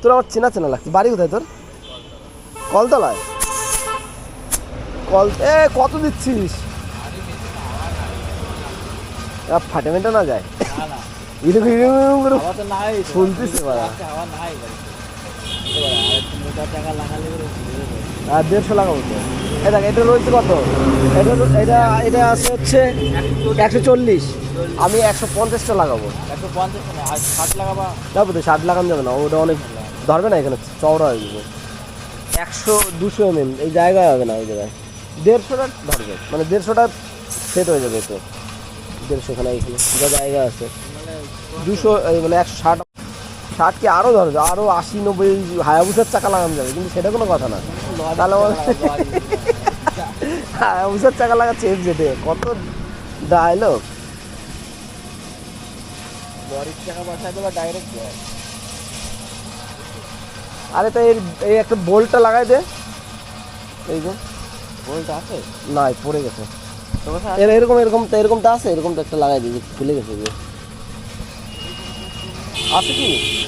তোর আমার চেনা চেনা লাগছে। বাড়ি কোথায় তোর? কলতলায়? কল এ কত দিচ্ছিস? ফাটে মেটে না যায়। এরকম এরকম করে। শুনতেছে আর দেড়শো লাগাবো তো দেখ এটা রয়েছে কত? এটা এটা এটা আছে হচ্ছে একশো চল্লিশ। আমি একশো পঞ্চাশটা লাগাবো। একশো পঞ্চাশ ষাট লাগাবা। তো ষাট লাগানো যাবে না ওটা অনেক ধরবে না এখানে, চওড়া হয়ে যাবে। একশো, দুশো এম এম এই জায়গায় হবে না ওই জায়গায়। দেড়শোটা ধরবে মানে দেড়শোটা সেট হয়ে যাবে তো দেড়শোখানা এখানে, যা জায়গা আছে। দুশো মানে একশো ষাট ষাট কি আরও ধরবে? আরও আশি, নব্বই, হায়াবুসার চাকা লাগানো যাবে, কিন্তু সেটা কোনো কথা না। তাহলে হায়াবুসার চাকা লাগাচ্ছে এফ জেডে কত ডায়লগ লরির টাকা বসায় দেবা ডাইরেক্ট আরে তো এর এই একটা বোল্টটা লাগাই দে। এই যে। বলতে আছে? না এই পড়ে গেছে। এর এরকম এরকম তো এরকম তো আছে? এরকম তো একটা লাগাই দিই খুলে গেছে যে। আছে কি?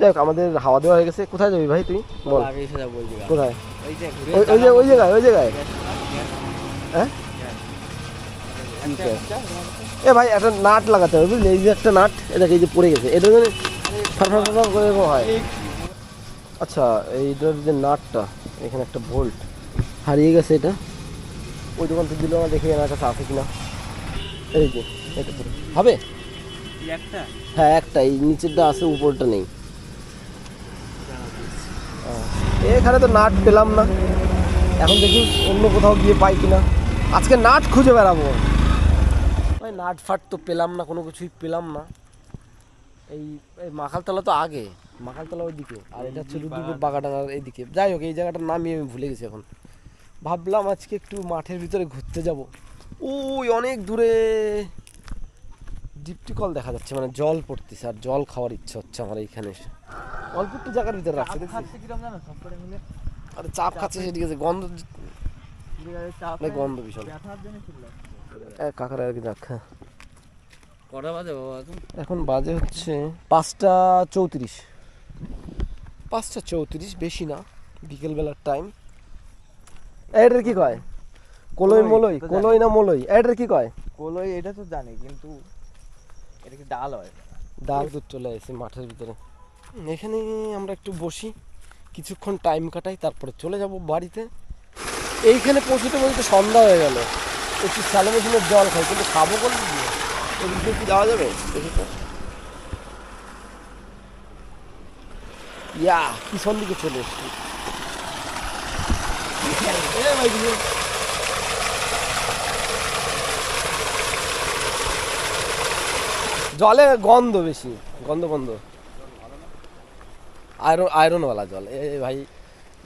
দেখ আমাদের হাওয়া দেওয়া হয়ে গেছে। কোথায় যাবি ভাই তুই? বল। কোথায়? ওই যে ওই- জায়গায় ওই জায়গায়। হ্যাঁ? এ ভাই একটা নাট লাগাতে হবে বুঝলি? এই যে একটা নাট এ দেখ এই যে পড়ে গেছে। এটা হয়। আচ্ছা এইটার যে নাটটা এখানে একটা ভোল্ট হারিয়ে গেছে এটা? ওই দোকান থেকে দিল আমার দেখি আমার কাছে আছে কিনা। এই যে এটা হবে? একটা? হ্যাঁ একটা। এই নিচেরটা আছে উপরটা নেই। এখানে তো নাট পেলাম না। এখন দেখি অন্য কোথাও গিয়ে পাই কিনা। আজকে নাট খুঁজে বেড়াবো। ভাই নাট ফাট তো পেলাম না কোনো কিছুই পেলাম না। এই মাখালতলা তো আগে মাখালতলা ওইদিকে। আর এটা হচ্ছে রুদ্রপুর বাগাডাঙ্গার এইদিকে। যাই হোক এই জায়গাটার নামই আমি ভুলে গেছি এখন। ভাবলাম আজকে একটু মাঠের ভিতরে ঘুরতে যাব। ওই অনেক দূরে ডিপটি কল দেখা যাচ্ছে মানে জল পড়তেছে আর জল খাওয়ার ইচ্ছা হচ্ছে আমার এইখানে। এসে অল্প একটু জায়গার ভিতরে রাখছে আরে চাপ খাচ্ছে সেদিকে যে গন্ধ চাপ গন্ধ ছিল কাকার আর কি হ্যাঁ। কটা বাজে বাবা এখন? এখন বাজে হচ্ছে পাঁচটা চৌত্রিশ। পাঁচটা চৌত্রিশ বেশি না বিকেলবেলার টাইম এটার কি কয়? কলই মলই কলই না মলই? এটার কি কয়? কলই এটা তো জানি কিন্তু এটা কি ডাল হয়? ডাল দুধ চলে আসে মাঠের ভিতরে। এখানে আমরা একটু বসি কিছুক্ষণ টাইম কাটাই তারপরে চলে যাব বাড়িতে। এইখানে পৌঁছতে বলতে সন্ধ্যা হয়ে গেল। একটু স্যালো মেশিনের জল খাই কিন্তু খাব বলে দিয়ে কি যাবে? ইয়া পিছন দিকে চলে এসছি। জলে গন্ধ বেশি, গন্ধ গন্ধ আয়রন, আয়রনওয়ালা জল। এ ভাই,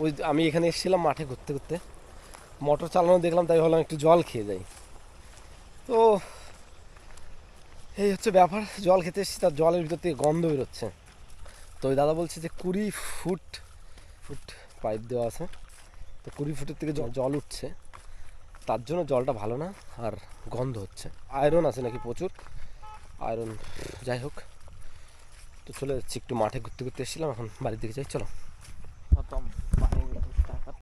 ওই আমি এখানে এসেছিলাম মাঠে ঘুরতে ঘুরতে। মোটর চালানো দেখলাম, তাই ভাবলাম একটু জল খেয়ে যাই। তো এই হচ্ছে ব্যাপার, জল খেতে এসেছি, তার জলের ভিতর থেকে গন্ধ বেরোচ্ছে। তো ওই দাদা বলছে যে কুড়ি ফুট ফুট পাইপ দেওয়া আছে। তো কুড়ি ফুটের থেকে জল জল উঠছে। তার জন্য জলটা ভালো না, আর গন্ধ হচ্ছে। আয়রন আছে নাকি প্রচুর? আয়রন, যাই হোক। তো চলে যাচ্ছি, একটু মাঠে ঘুরতে ঘুরতে এসেছিলাম, এখন বাড়ির দিকে যাই, চলো। খতম